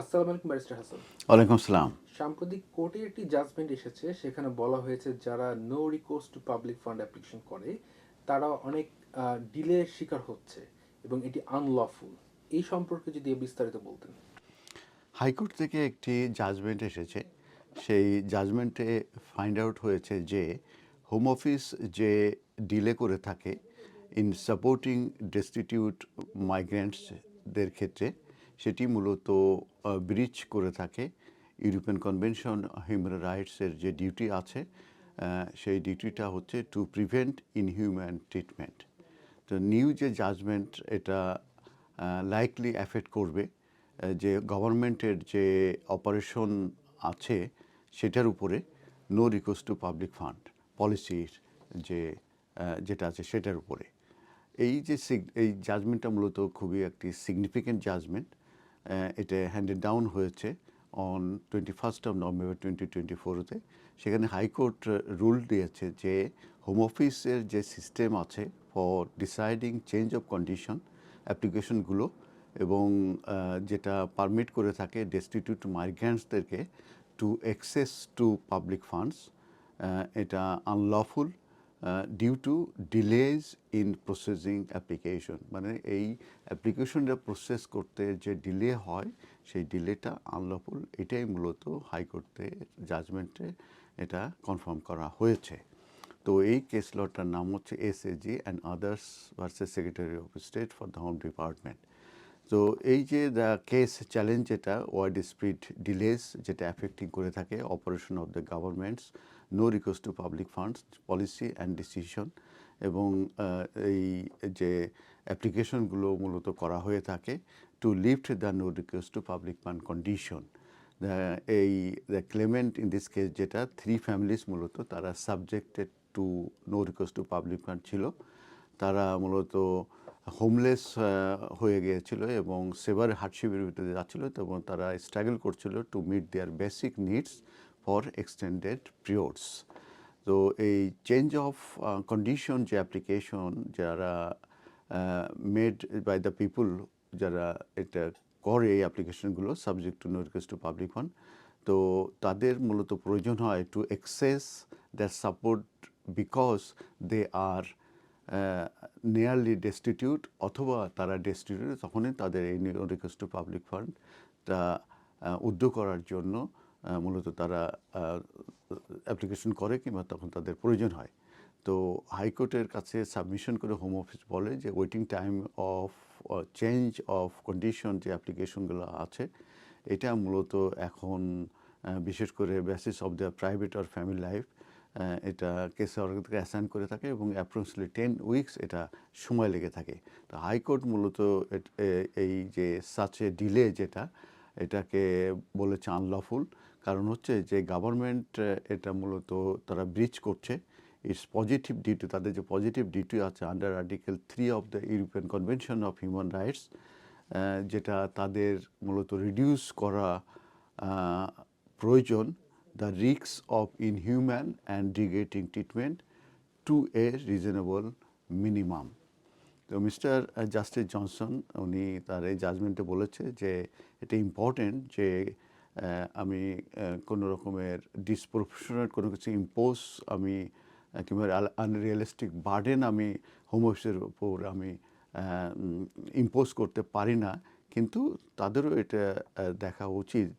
আসসালামু আলাইকুম ব্যারিস্টার হাসান। ওয়ালাইকুম আসসালাম। সাম্প্রতিক কোর্টে একটি জাজমেন্ট এসেছে সেখানে বলা হয়েছে যারা no recourse to public fund application করে তারা অনেক ডিলে শিকার হচ্ছে এবং এটি আনলফুল এই সম্পর্কে যদি বিস্তারিত বলতেন। হাইকোর্ট থেকে একটি জাজমেন্ট এসেছে। সেই জাজমেন্টে ফাইন্ড আউট হয়েছে যে হোম অফিস যে ডিলে করে থাকে ইন সাপোর্টিং ডেস্টিটিউট মাইগ্রেন্টসদের ক্ষেত্রে সেটি মূলত ব্রিচ করে থাকে। ইউরোপিয়ান কনভেনশন হিউম্যান রাইটসের যে ডিউটি আছে সেই ডিউটিটা হচ্ছে টু প্রিভেন্ট ইনহিউম্যান ট্রিটমেন্ট তো নিউ যে জাজমেন্ট এটা লাইকলি অ্যাফেক্ট করবে যে গভর্নমেন্টের যে অপারেশন আছে, সেটার উপরে no request to public fund পলিসির যে যেটা আছে সেটার উপরে। এই যে এই জাজমেন্টটা মূলত খুবই একটি সিগনিফিক্যান্ট জাজমেন্ট এটা হ্যান্ডেড ডাউন হয়েছে on twenty first of November twenty twenty ফোরতে সেখানে হাইকোর্ট রুল দিয়েছে যে হোম অফিসের যে সিস্টেম আছে for deciding change of condition অ্যাপ্লিকেশনগুলো এবং যেটা পারমিট করে থাকে destitute মাইগ্রেন্টসদেরকে to access to public funds এটা unlawful due to delays in processing application মানে এই অ্যাপ্লিকেশনটা প্রসেস করতে যে ডিলে হয়, সেই ডিলেটা আনলফুল এটাই মূলত হাইকোর্টে জাজমেন্টে এটা কনফার্ম করা হয়েছে। তো এই কেস লটার নাম হচ্ছে SAG and others versus secretary of state for the home department তো এই যে দ্য কেস চ্যালেঞ্জ যেটা ওয়ার্ড স্পিড ডিলেস যেটা অ্যাফেক্টিং করে থাকে operation of the governments no request to public funds policy and decision এবং এই যে অ্যাপ্লিকেশনগুলো মূলত করা হয়ে থাকে to lift the no request to public fund condition এই the claimant in this case যেটা থ্রি ফ্যামিলিস মূলত তারা subjected to no request to public fund ছিল। তারা মূলত হোমলেস হয়ে গিয়েছিল এবং সেভার হার্ডশিপের ভিতরে যাচ্ছিল এবং তারা স্ট্রাগল করছিল to meet their basic needs for extended periods তো এই চেঞ্জ অফ কন্ডিশন যে অ্যাপ্লিকেশন যারা মেড বাই দ্য পিপুল যারা এটা করে এই অ্যাপ্লিকেশনগুলো subject to no request to public fund তো তাদের মূলত প্রয়োজন হয় to access that support because they are nearly destitute অথবা তারা ডেস্টিটিউট তখনই তাদের এই রিকোয়েস্ট টু পাবলিক ফান্ডটা উদ্যোগ করার জন্য মূলত তারা অ্যাপ্লিকেশন করে কিংবা তখন তাদের প্রয়োজন হয়। তো হাইকোর্টের কাছে সাবমিশন করে হোম অফিস বলে যে waiting time of change of condition যে অ্যাপ্লিকেশনগুলো আছে, এটা মূলত এখন বিশেষ করে basis of the private or family life এটা কেসে অর্গানকে অ্যাসাইন করে থাকে এবং অ্যাপ্রক্সিমেটলি টেন উইকস এটা সময় লেগে থাকে। তো হাইকোর্ট মূলত এই যে সাচে ডিলে যেটা, এটাকে বলেছে আনলফুল কারণ হচ্ছে যে গভর্নমেন্ট এটা মূলত তারা ব্রিচ করছে। ইটস পজিটিভ ডিউটি তাদের যে পজিটিভ ডিউটি আছে under article three of the European convention of human rights যেটা তাদের মূলত রিডিউস করা প্রয়োজন। দ্য রিক্স of inhuman and degrading treatment to a reasonable minimum তো মিস্টার জাস্টিস জনসন উনি তার এই জাজমেন্টে বলেছে যে এটা ইম্পর্টেন্ট যে আমি কোনো রকমের ডিসপ্রফেশনাল কোনো কিছু ইম্পোজ আমি কিংবা আনরিয়ালিস্টিক বার্ডেন আমি হোম অফিসের উপর আমি ইম্পোজ করতে পারি না। কিন্তু তাদেরও এটা দেখা উচিত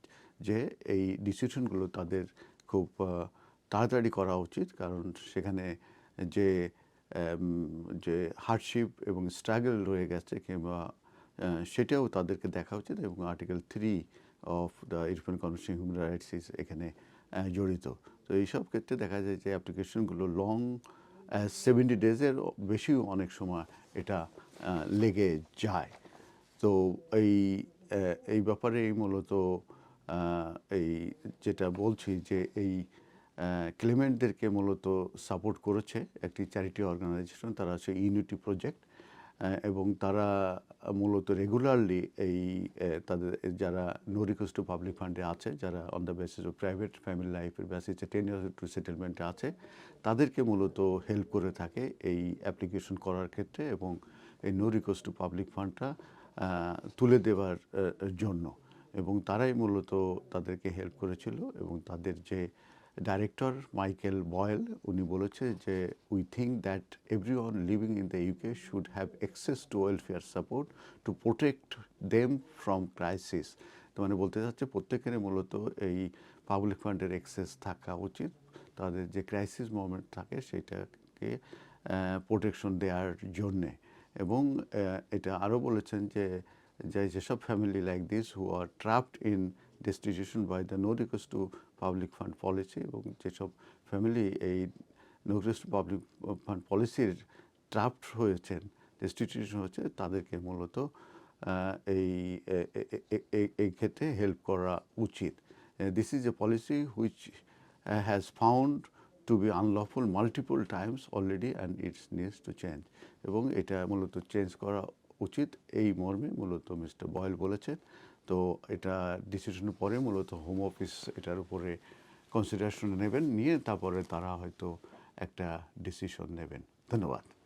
যে এই ডিসিশনগুলো তাদের খুব তাড়াতাড়ি করা উচিত। কারণ সেখানে যে যে হার্ডশিপ এবং স্ট্রাগল রয়ে গেছে কিংবা সেটাও তাদেরকে দেখা উচিত এবং article three of the European convention human rights is এখানে জড়িত। তো এইসব ক্ষেত্রে দেখা যায় যে অ্যাপ্লিকেশনগুলো লং সেভেন্টি ডেজের বেশিও অনেক সময় এটা লেগে যায়। তো এই এই ব্যাপারে মূলত এই যেটা বলছি যে এই ক্লেমেন্টদেরকে মূলত সাপোর্ট করেছে একটি চ্যারিটি অর্গানাইজেশন, তারা হচ্ছে ইউনিটি প্রজেক্ট এবং তারা মূলত রেগুলারলি এই তাদের, যারা নো রিকোয়েস্ট টু পাবলিক ফান্ডে আছে, যারা on the basis of private family লাইফের বেসিসে টেন ইয়ার্স টু সেটেলমেন্টে আছে, তাদেরকে মূলত হেল্প করে থাকে এই অ্যাপ্লিকেশন করার ক্ষেত্রে এবং এই নো রিকোয়েস্ট টু পাবলিক ফান্ডটা তুলে দেওয়ার জন্য। এবং তারাই মূলত তাদেরকে হেল্প করেছিল এবং তাদের যে ডাইরেক্টর মাইকেল বয়েল উনি বলেছে যে we think that everyone living in the UK should have access to welfare support to protect them from crisis তো মানে বলতে চাচ্ছে প্রত্যেকেরই মূলত এই পাবলিক ফান্ডের অ্যাক্সেস থাকা উচিত। তাদের যে ক্রাইসিস মোমেন্ট থাকে সেটাকে প্রোটেকশন দেওয়ার জন্যে। এবং এটা আরও বলেছেন যে যেসব family like this who are trapped in destitution by the no request to public fund policy এবং যেসব ফ্যামিলি এই no request to public fund পলিসির ট্রাপড হয়েছেন ডেস্টিটিউশন হচ্ছে তাদেরকে মূলত এই এই ক্ষেত্রে হেল্প করা উচিত। This is a policy which has found to be unlawful multiple times already and it needs to change এবং এটা মূলত চেঞ্জ করা উচিত এই মর্মে মূলত মিস্টার বয়েল বলেছেন। তো এটা ডিসিশনের পরে মূলত হোম অফিস এটার উপরে কনসিডারেশন নেবেন, নিয়ে তারপরে তারা হয়তো একটা ডিসিশন নেবেন। ধন্যবাদ।